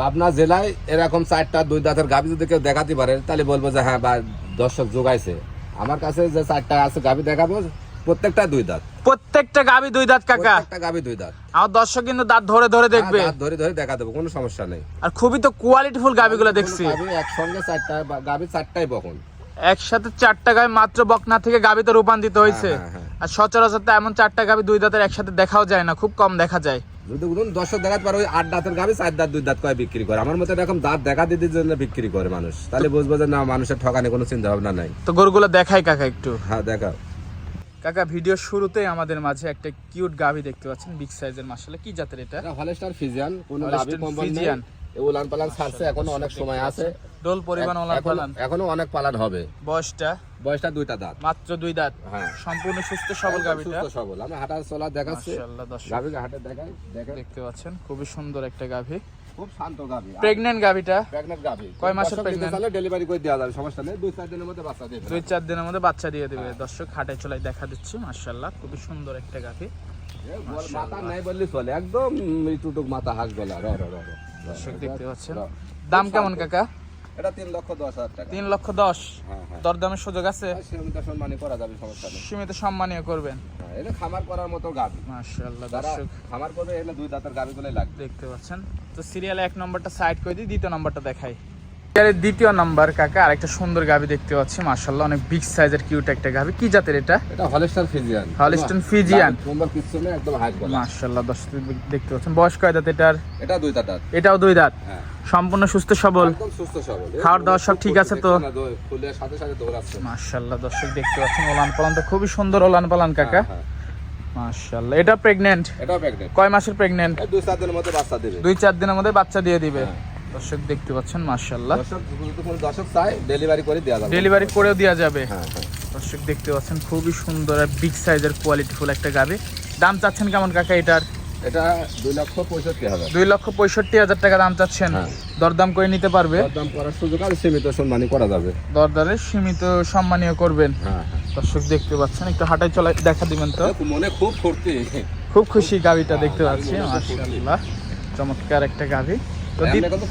পাবনা জেলায় এরকম চারটা দুই দাঁতের গাভি যদি কেউ দেখাতে পারে তাহলে বলব যে হ্যাঁ বা দর্শক যোগাইছে। আমার কাছে যে চারটা আছে গাভি দেখাবো প্রত্যেকটা দুই দাঁত। প্রত্যেকটা গাবি দুই দাঁত কাকা? প্রত্যেকটা গাভি দুই দাঁত। আমার দর্শক কিন্তু দাঁত ধরে ধরে দেখবে। হ্যাঁ, দাঁত ধরে ধরে দেখা দেবো কোনো সমস্যা নেই। আর খুবই তো কোয়ালিটিফুল গাবিগুলো দেখছি। গাভি একসঙ্গে চারটা বা- গাভি চারটাই বকন একসাথে চারটা গাবি মাত্র বকনা থেকে গাবিতে রূপান্তরিত হয়েছে। হ্যাঁ, হ্যাঁ। আর সচরাচর তো এমন চারটা গাবি দুই দাঁতের একসাথে দেখাও যায় না খুব কম দেখা যায়। যদি ধরুন দর্শক দেখাতে পারে আট দাঁতের গাভি চার দাঁত দুই দাঁত কয় বিক্রি করে। আমার মতো এরকম দাঁত দেখা দিতে জন্য বিক্রি করে মানুষ। তাহলে বুঝব যে না মানুষের ঠকানে কোনো চিন্তা ভাবনা নাই। তো গরুগুলো দেখাই কাকা একটু। হ্যাঁ দেখা কাকা ভিডিও শুরুতেই আমাদের মাঝে একটা কিউট গাভি দেখতে পাচ্ছেন বিগ সাইজের মাসালে কি জাতের এটা? হলস্টার ফিজিয়ান কোনো গাভি হলস্টাইন কম্বল নেই। এ উলান পালান ছাড়ছে এখনও অনেক সময় আছে। ডোল পরিমাণ এখনো- পালান। এখনও অনেক পালান হবে। বয়সটা? বয়সটা দুইটা দাঁত। মাত্র দুই দাঁত। হ্যাঁ। সম্পূর্ণ সুস্থ সবল গাভিটা। সুস্থ সবল। আমি হাঁটা চলা দেখাচ্ছি। মাশাআল্লাহ দর্শক। গাভিকে হাঁটে দেখাই দেখতে পাচ্ছেন খুবই সুন্দর একটা গাভি। খুব শান্ত গাভি। প্রেগনেন্ট গাভিটা? প্রেগনেন্ট গাভি। কয় মাসের pregnant? চাইলে ডেলিভারি করে দেওয়া যাবে সমস্যা নেই। দুই চার দিনের মধ্যে বাচ্চা দেবে। দুই চার দিনের মধ্যে বাচ্চা দিয়ে দেবে। দর্শক হাটে চলাই দেখা দিচ্ছি মাশাআল্লাহ খুবই সুন্দর একটা গাভি। মাথা নাই বললে চলে। একদম টুটুক মাথা হাঁক গলা। র র র। দর্শক দেখতে পাচ্ছেন। দাম কেমন কাকা? এটা তিন লক্ষ দশ হাজার টাকা। তিন লক্ষ দশ। হ্যাঁ হ্যাঁ। দরদামের সুযোগ আছে? সীমিত করা যাবে সমস্যা নেই। সীমিত সম্মানীয় করবেন। হ্যাঁ, এটা খামার করার মতো গাভি মাশাআল্লাহ দর্শক। খামার করবে দুই দাঁতের লাগবে। দেখতে পাচ্ছেন। তো সিরিয়ালে এক নম্বরটা সাইড করে দিই দ্বিতীয় নম্বরটা দেখাই। সিরিয়ালের দ্বিতীয় নাম্বার কাকা আরেকটা সুন্দর গাভি দেখতে পাচ্ছি মাশাআল্লাহ অনেক বিগ সাইজের কিউট একটা গাভি। কি জাতের এটা? এটা হলস্টার ফিজিয়ান কিছু একদম মাশাআল্লাহ দর্শক দেখতে পাচ্ছেন। বয়স কয় দাঁত এটার? এটা দুই দাঁত এটাও দুই দাঁত। হ্যাঁ। সম্পূর্ণ সুস্থ সবল? একদম সুস্থ সবল। খাওয়ার দাওয়ার সব ঠিক আছে তো? ফুলের সাথে সাথে দৌড়াচ্ছে। মাশাআল্লাহ দর্শক দেখতে পাচ্ছেন ওলান পালান তো খুবই সুন্দর ওলান পালান কাকা। হ্যাঁ, মাশাআল্লাহ এটা প্রেগনেন্ট এটাও প্রেগনেন্ট কয় মাসের প্রেগনেন্ট দুই চার দিনের মধ্যে বাচ্চা দেবে। দুই চার দিনের মধ্যে বাচ্চা দিয়ে দিবে। হ্যাঁ। দর্শক দেখতে পাচ্ছেন মাশাআল্লাহ। দর্শক ডেলিভারি করে দেওয়া যাবে। ডেলিভারি করেও দেওয়া যাবে। হ্যাঁ হ্যাঁ। দর্শক দেখতে পাচ্ছেন খুবই সুন্দর আর বিগ সাইজের কোয়ালিটি ফুল একটা গাবি। দাম চাচ্ছেন কেমন কাকা এটার? এটা দুই লক্ষ পঁয়ষট্টি হাজার। দুই লক্ষ পঁয়ষট্টি হাজার টাকা দাম চাচ্ছেন। হ্যাঁ। দরদাম করে নিতে পারবে? দাম করার সুযোগ আর সীমিত করা যাবে। দরদারে সীমিত সম্মানীয় করবেন। দর্শক দেখতে পাচ্ছেন একটু হাঁটাই চলাই দেখা দিবেন তো। মনে খুব ফুর্তি। খুব খুশি গাবিটা দেখতে পাচ্ছি মাশাআল্লাহ। চমৎকার একটা গাভি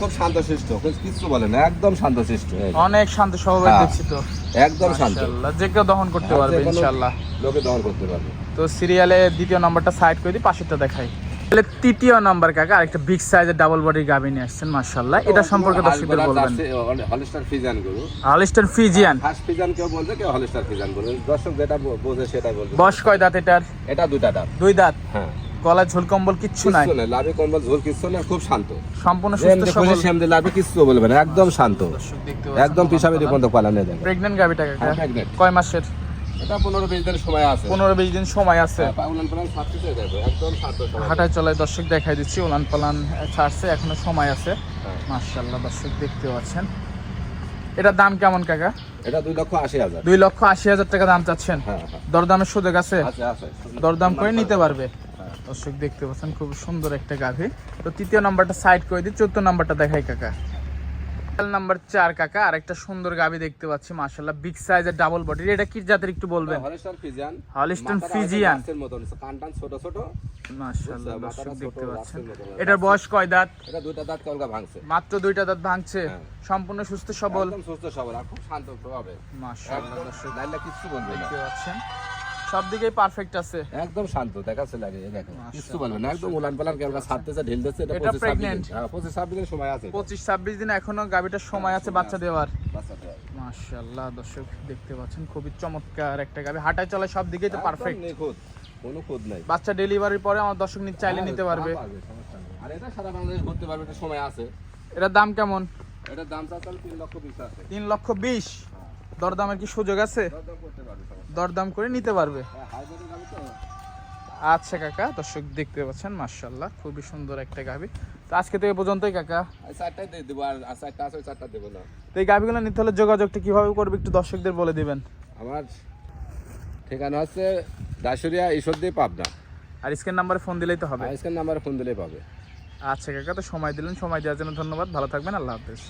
খুব শান্তশিষ্ট কিছু বলে না একদম শান্তশিষ্ট। অনেক শান্ত স্বভাবের হ্যাঁ। দেখছি তো। একদম শান্ত। যে কেউ দহন করতে পারবে যে লোকে দহন করতে পারবে। তো সিরিয়ালে দ্বিতীয় নাম্বারটা সাইড করে দিই পাশেরটা দেখাই। তাহলে তৃতীয় নাম্বার কাকা আরেকটা বিগ সাইজের ডাবল বডি নিয়ে আসছেন মাশাআল্লাহ। এটা সম্পর্কে দর্শকদের বলবেন। হলিস্টার গরু। ফিজিয়ান। ফার্স্ট ফিজান কেউ বলবে কেউ হলিস্টার বলবে। দর্শক যেটা বোঝে সেটাই বলবে। বয়স কয় দাঁত এটার? এটা দুইটা দাঁত। দুই দাঁত? হ্যাঁ। গলায় ঝোল কম্বল কিচ্ছু নাই। লাভে কম্বল ঝোল কিচ্ছু না খুব শান্ত। সম্পূর্ণ সুস্থ সবল। লাভে কিচ্ছু বলবে না একদম শান্ত। দর্শক একদম পিসাবে পর্যন্ত যাবে কাকা হ্যাঁ, কয় মাসের? এটা পনেরো বিশ দিনের সময় আছে। পনেরো বিশ দিন সময় আছে। পাউলান পালান সাতটি যাবে একদম শান্ত হাঁটায় চলায় দর্শক দেখাই দিচ্ছি উলান পালান ছাড়ছে এখনও সময় আছে। হ্যাঁ। মার্শাল্লাহ দর্শক দেখতে পাচ্ছেন। এটার দাম কেমন কাকা? এটা দুই লক্ষ আশি হাজার। দুই লক্ষ আশি হাজার টাকা দাম চাচ্ছেন। হ্যাঁ হ্যাঁ। দরদামের সুযোগ আছে? আছে আছে। দরদাম করে নিতে পারবে। দর্শক দেখতে পাচ্ছেন খুব সুন্দর একটা গাভি। তো তৃতীয় নাম্বারটা সাইড করে দিই চোদ্দ নাম্বারটা দেখাই কাকা। নাম্বার চার কাকা আর একটা সুন্দর গাভি দেখতে পাচ্ছি মার্শাল্লাহ বিগ সাইজের ডাবল বডি এটা কি জাতের একটু বলবেন? Friesian Holstein Friesian. ছোট ছোট। দর্শক দেখতে পাচ্ছেন। এটার বয়স কয় দাঁত? এটা দুইটা দাঁত কলকা ভাঙছে। মাত্র দুইটা দাঁত ভাঙছে। হ্যাঁ। সম্পূর্ণ সুস্থ সবল। সুস্থ সবল আর খুব শান্ত প্রভাবে। মার্শাল্লাহ দর্শক লাইলা কিচ্ছু বলবে দেখতে পাচ্ছেন। সব দিকেই পারফেক্ট আছে। একদম শান্ত দেখাচ্ছে লাগে দেখো। মাশাআল্লাহ। বলবে না একদম উলান পালান কেউ ছাড়তেছে ঢিলতেছে এটা এটা 25 pregnant? 26 হ্যাঁ 25 26 দিনের সময় আছে পঁচিশ ছাব্বিশ দিন এখনও গাভিটার সময় আছে বাচ্চা দেওয়ার। দর্শক দেখতে পাচ্ছেন খুবই চমৎকার একটা গাভি। হাঁটায় চলে সব দিকেই তো পারফেক্ট নিখুঁত কোনো খুদ নাই। বাচ্চা ডেলিভারির পরে আমার দর্শক নিতে চাইলে নিতে পারবে। পারবে, সমস্যা নেই। আর এটা সারা বাংলাদেশ ঘুরতে পারবে এটা সময় আছে। এটার দাম কেমন? এটার দাম চাচ্ছেন লক্ষ বিশ আছে তিন লক্ষ বিশ? দরদামের কি সুযোগ আছে? দরদাম করে নিতে পারবে? আচ্ছা কাকা দর্শক দেখতে পাচ্ছেন মার্শাল্লাহ খুবই সুন্দর একটা গাভি। তো আজকে তো এ পর্যন্তই কাকা। তো এই গাভিগুলো নিতে হলে যোগাযোগটা কীভাবে করবে একটু দর্শকদের বলে দিবেন। আমার ঠিকানা হচ্ছে দাসুরিয়া ঈশ্বরদী পাবনা। আর স্ক্রিন নাম্বারে ফোন দিলেই তো হবে। আজকের নাম্বারে ফোন দিলেই পাবে। আচ্ছা কাকা তো সময় দিলেন সময় দেওয়ার জন্য ধন্যবাদ। ভালো থাকবেন আল্লাহ হাফেজ।